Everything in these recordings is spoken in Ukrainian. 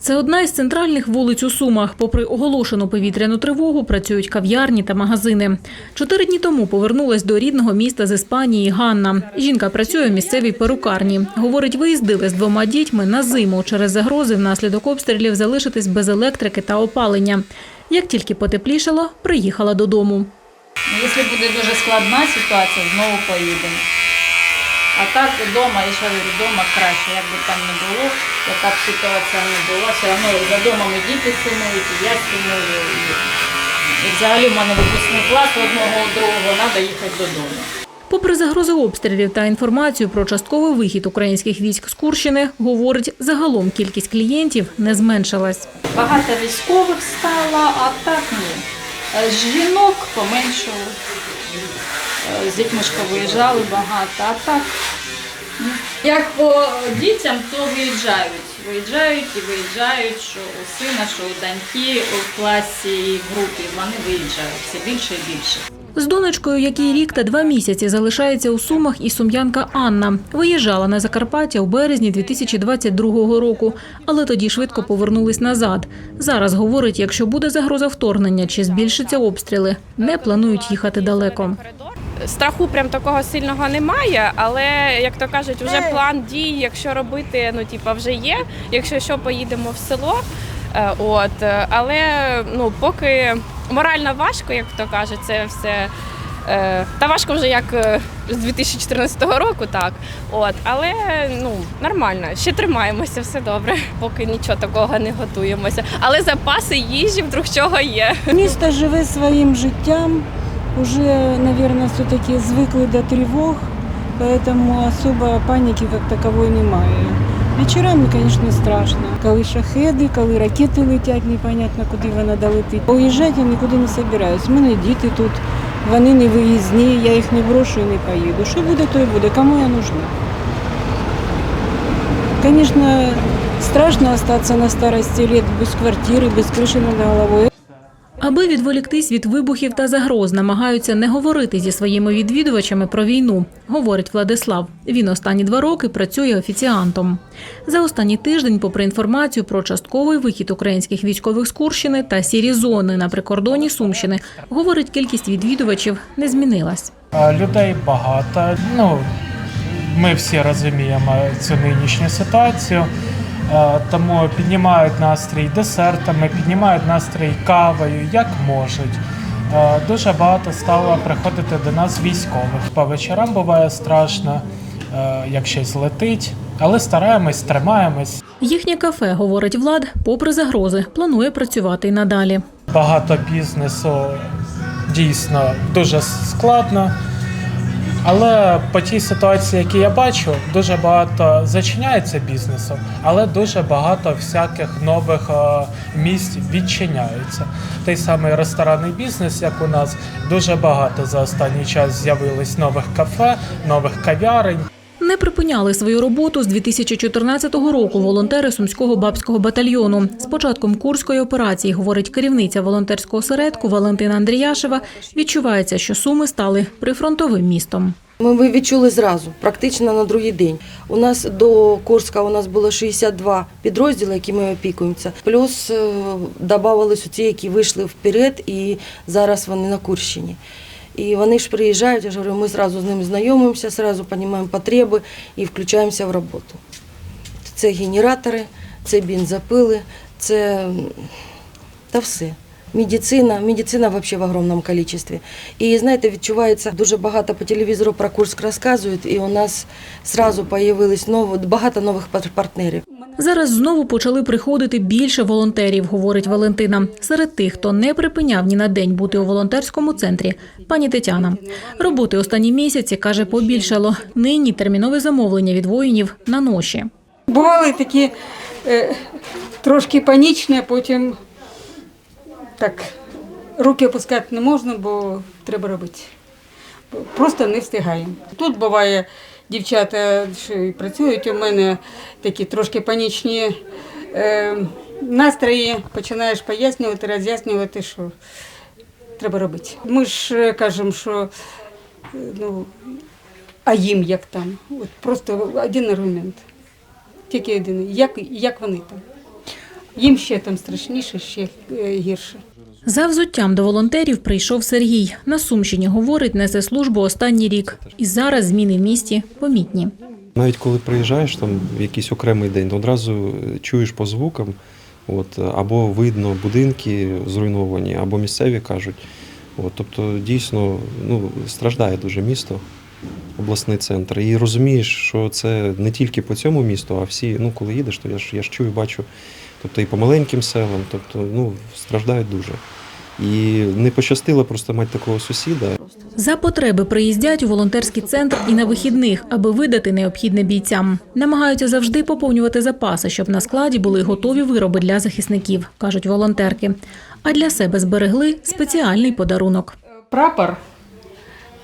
Це одна із центральних вулиць у Сумах. Попри оголошену повітряну тривогу, працюють кав'ярні та магазини. Чотири дні тому повернулась до рідного міста з Іспанії Ганна. Жінка працює в місцевій перукарні. Говорить, виїздили з двома дітьми на зиму через загрози внаслідок обстрілів залишитись без електрики та опалення. Як тільки потеплішало, приїхала додому. Ну, Якщо буде дуже складна ситуація, знову поїдемо. А так вдома, я ж говорю, вдома краще, як би там не було, яка б ситуація не була, все одно за домом і діти сумують, і я сумую. І, і взагалі в мене випускний клас одного другого, треба їхати додому. Попри загрози обстрілів та інформацію про частковий вихід українських військ з Курщини, говорить, загалом кількість клієнтів не зменшилась. Багато військових стало, а так ні. Е, Жінок поменшало. Е, З дітьми виїжджали багато, а так. Як по дітям, то виїжджають. Виїжджають і виїжджають, що у сина, що у доньки у класі і групі. Вони виїжджають все більше і більше. З донечкою, якій рік та два місяці залишається у Сумах, і сум'янка Анна виїжджала на Закарпаття у березні 2022 року, але тоді швидко повернулись назад. Зараз говорить, якщо буде загроза вторгнення чи збільшаться обстріли, не планують їхати далеко. Страху прям такого сильного немає, але як то кажуть, вже план дій, якщо робити, ну типа вже є. Якщо що, поїдемо в село. Е, От, е, але ну поки морально важко, як то кажуть, це все. е, Та важко вже як е, з 2014 року, так. От, але ну нормально, ще тримаємося, все добре, поки нічого такого не готуємося. Але запаси їжі вдруг чого є. Місто живе своїм життям, уже, наверное, все-таки звикли до тривог, поэтому особо паніки как таковой немає. Вечорами, звісно, страшно. Коли шахеди, коли ракети летять, непонятно, куди вона долетить. Уїжджати я нікуди не збираюсь. У мене діти тут, вони не виїзні, я їх не брошу і не поїду. Що буде, то і буде. Кому я нужна? Звісно, страшно остатися на старості лет без квартири, без криші над головою. Аби відволіктись від вибухів та загроз, намагаються не говорити зі своїми відвідувачами про війну, говорить Владислав. Він останні два роки працює офіціантом. За останній тиждень, попри інформацію про частковий вихід українських військових з Курщини та сірі зони на прикордоні Сумщини, говорить, кількість відвідувачів не змінилась. Людей багато. Ну, ми всі розуміємо цю нинішню ситуацію. Е, Тому піднімають настрій десертами, піднімають настрій кавою, як можуть. Е, Дуже багато стало приходити до нас військових. По вечорам буває страшно, е, як щось летить, але стараємось, тримаємось. Їхнє кафе, говорить Влад, попри загрози, планує працювати й надалі. Багато бізнесу дійсно дуже складно. Але по тій ситуації, які я бачу, дуже багато зачиняється бізнесом, але дуже багато всяких нових е, місць відчиняються. Той самий ресторанний бізнес, як у нас, дуже багато за останній час з'явилось нових кафе, нових кав'ярень. Не припиняли свою роботу з 2014 року волонтери Сумського бабського батальйону. З початком курської операції, говорить керівниця волонтерського осередку Валентина Андріяшева, відчувається, що Суми стали прифронтовим містом. Ми відчули зразу, практично на другий день. У нас до Курська у нас було 62 підрозділи, які ми опікуємося. Плюс е, додавалися ті, які вийшли вперед, і зараз вони на Курщині. І вони ж приїжджають, я ж говорю, ми одразу з ними знайомимося, одразу розуміємо потреби і включаємося в роботу. Це генератори, це бензопили, це та все. Медицина, медицина взагалі в огромному кількості. І знаєте, відчувається дуже багато по телевізору про Курськ розказують, і у нас одразу з'явилось багато нових партнерів. Зараз знову почали приходити більше волонтерів, говорить Валентина. Серед тих, хто не припиняв ні на день бути у волонтерському центрі, пані Тетяна. Роботи останні місяці, каже, побільшало. Нині термінове замовлення від воїнів на ноші. Бували такі е, трошки панічні, потім так руки опускати не можна, бо треба робити. Просто не встигаємо. Тут буває дівчата, що працюють у мене такі трошки панічні е, настрої, починаєш пояснювати, роз'яснювати, що треба робити. Ми ж е, кажемо, що е, ну, а їм як там. От просто один аргумент. Тільки один. Як, як вони там? Їм ще там страшніше, ще е, гірше. За взуттям до волонтерів прийшов Сергій. На Сумщині, говорить, несе службу останній рік. І зараз зміни в місті помітні. Навіть коли приїжджаєш там в якийсь окремий день, то одразу чуєш по звукам, от, або видно будинки зруйновані, або місцеві кажуть. От, тобто дійсно ну, страждає дуже місто, обласний центр. І розумієш, що це не тільки по цьому місту, а всі, ну коли їдеш, то я ж я ж чую, бачу, тобто і по маленьким селам, тобто ну, страждають дуже. І не пощастило просто мати такого сусіда, За потреби приїздять у волонтерський центр і на вихідних, аби видати необхідне бійцям. Намагаються завжди поповнювати запаси, щоб на складі були готові вироби для захисників, кажуть волонтерки. А для себе зберегли спеціальний подарунок. Прапор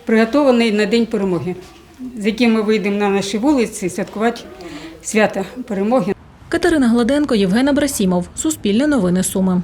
приготований на День перемоги, з яким ми вийдемо на наші вулиці святкувати свято перемоги. Катерина Гладенко, Євген Абрасімов. Суспільне новини Суми.